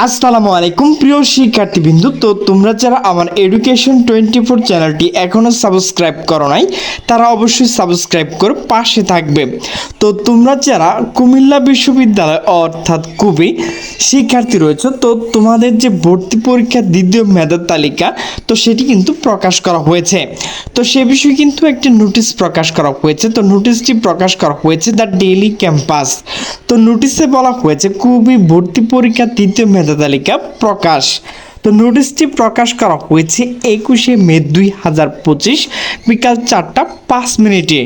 আসসালামু আলাইকুম, প্রিয় শিক্ষার্থীবৃন্দু। তো তোমরা যারা আমার এডুকেশন টোয়েন্টি ফোর চ্যানেলটি এখনও সাবস্ক্রাইব করো নাই, তারা অবশ্যই সাবস্ক্রাইব করে পাশে থাকবে। তো তোমরা যারা কুমিল্লা বিশ্ববিদ্যালয় অর্থাৎ কুবি শিক্ষার্থী রয়েছে, তো তোমাদের যে ভর্তি পরীক্ষার দ্বিতীয় মেধার তালিকা, তো সেটি কিন্তু প্রকাশ করা হয়েছে। তো সে বিষয়ে কিন্তু একটি নোটিশ প্রকাশ করা হয়েছে। তো নোটিশটি প্রকাশ করা হয়েছে দ্য ডেইলি ক্যাম্পাস। তো নোটিশে বলা হয়েছে, কুবি ভর্তি পরীক্ষার তৃতীয় মেধা তালিকা প্রকাশ। তো নোটিশটি প্রকাশ করা হয়েছে একুশে মে দুই হাজার পঁচিশ বিকাল চারটা পাঁচ মিনিটে।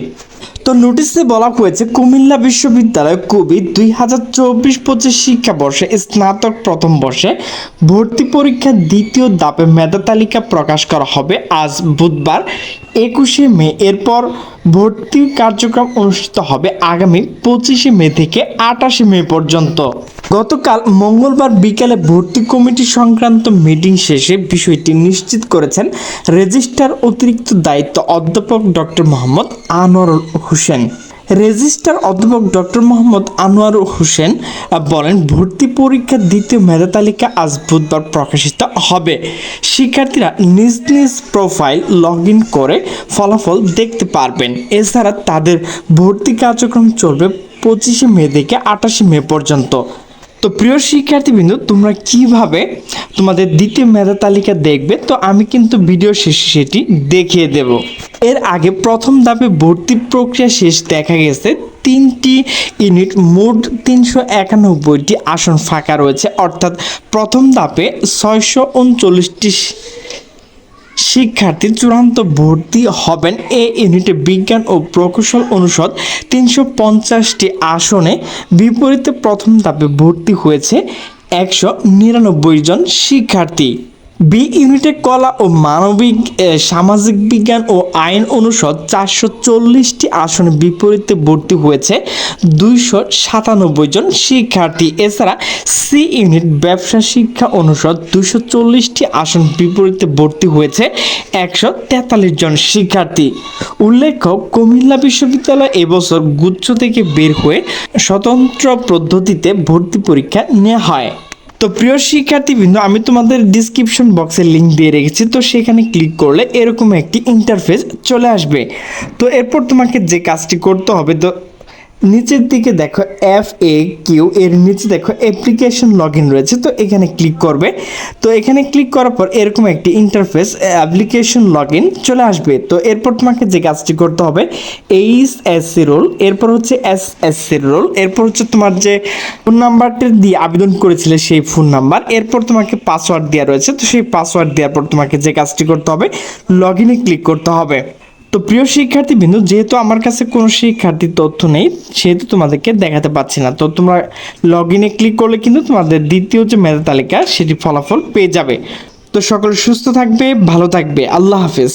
তো নোটিশে বলা হয়েছে, কুমিল্লা বিশ্ববিদ্যালয় কবি দুই হাজার চব্বিশ পঁচিশ শিক্ষাবর্ষে স্নাতক প্রথম বর্ষে ভর্তি পরীক্ষার দ্বিতীয় ধাপে মেধা তালিকা প্রকাশ করা হবে আজ বুধবার, একুশে মে। এরপর ভর্তি কার্যক্রম অনুষ্ঠিত হবে আগামী পঁচিশে মে থেকে আটাশে মে পর্যন্ত। গতকাল মঙ্গলবার বিকালে ভর্তি কমিটি সংক্রান্ত মিটিং শেষে বিষয়টি নিশ্চিত করেছেন রেজিস্ট্রার অতিরিক্ত দায়িত্ব অধ্যাপক ডক্টর মোহাম্মদ আনোয়ারুল হোসেন। রেজিস্ট্রার অধ্যাপক ডক্টর মোহাম্মদ আনোয়ারুল হোসেন বলেন, ভর্তি পরীক্ষার দ্বিতীয় মেধা তালিকা আজ বুধবার প্রকাশিত হবে। শিক্ষার্থীরা নিজ নিজ প্রোফাইল লগ ইন করে ফলাফল দেখতে পারবেন। এছাড়া তাদের ভর্তি কার্যক্রম চলবে পঁচিশে মে থেকে আটাশে মে পর্যন্ত। তো প্রিয় শিক্ষার্থীবৃন্দ, তোমরা কীভাবে তোমাদের দ্বিতীয় মেধা তালিকা দেখবে? তো আমি কিন্তু ভিডিও শেষে সেটি দেখিয়ে দেব। এর আগে প্রথম ধাপে ভর্তি প্রক্রিয়া শেষ দেখা গেছে। তিনটি ইউনিট মোট তিনশো একানব্বইটি আসন ফাঁকা রয়েছে। অর্থাৎ প্রথম ধাপে ছয়শো উনচল্লিশটি শিক্ষার্থী চূড়ান্ত ভর্তি হবেন এ ইউনিটে বিজ্ঞান ও প্রকৌশল অনুষদ তিনশো পঞ্চাশটি আসনে। বিপরীতে প্রথম ধাপে ভর্তি হয়েছে একশো নিরানব্বই জন শিক্ষার্থী। বি ইউনিটে কলা ও মানবিক সামাজিক বিজ্ঞান ও আইন অনুষদ চারশো চল্লিশটি আসনে বিপরীতে ভর্তি হয়েছে দুইশো সাতানব্বই জন শিক্ষার্থী। এছাড়া সি ইউনিট ব্যবসা শিক্ষা অনুষদ দুশো চল্লিশটি আসন বিপরীতে ভর্তি হয়েছে একশো তেতাল্লিশ জন শিক্ষার্থী। উল্লেখ্য, কুমিল্লা বিশ্ববিদ্যালয় এবছর গুচ্ছ থেকে বের হয়ে স্বতন্ত্র পদ্ধতিতে ভর্তি পরীক্ষা নেওয়া হয়। তো প্রিয় শিক্ষার্থীবৃন্দ, আমি তোমাদের ডিসক্রিপশন বক্সে লিঙ্ক দিয়ে রেখেছি, তো সেখানে ক্লিক করলে এরকম একটি ইন্টারফেস চলে আসবে। তো এরপর তোমাকে যে কাজটি করতে হবে, তো নিচের দিকে দেখো এফ এ কিউ এর নিচে দেখো অ্যাপ্লিকেশন লগ ইন রয়েছে, তো এখানে ক্লিক করবে। তো এখানে ক্লিক করার পর এরকম একটি ইন্টারফেস অ্যাপ্লিকেশন লগ ইন চলে আসবে। তো এরপর তোমাকে যে কাজটি করতে হবে এইচ এস সি রোল এরপর হচ্ছে এস এস সি রোল এরপর হচ্ছে তোমার যে ফোন নাম্বারটি দিয়ে আবেদন করেছিলে সেই ফোন নাম্বার এরপর তোমাকে পাসওয়ার্ড দেওয়া রয়েছে, তো সেই পাসওয়ার্ড দেওয়ার পর তোমাকে যে কাজটি করতে হবে লগ ইনে ক্লিক করতে হবে। তো প্রিয় শিক্ষার্থী বিন্দু, যেহেতু আমার কাছে কোনো শিক্ষার্থীর তথ্য নেই, সেহেতু তোমাদেরকে দেখাতে পারছি না। তো তোমরা লগ ইনে ক্লিক করলে কিন্তু তোমাদের দ্বিতীয় যে মেধা তালিকা, সেটি ফলাফল পেয়ে যাবে। তো সকল সুস্থ থাকবে, ভালো থাকবে। আল্লাহ হাফেজ।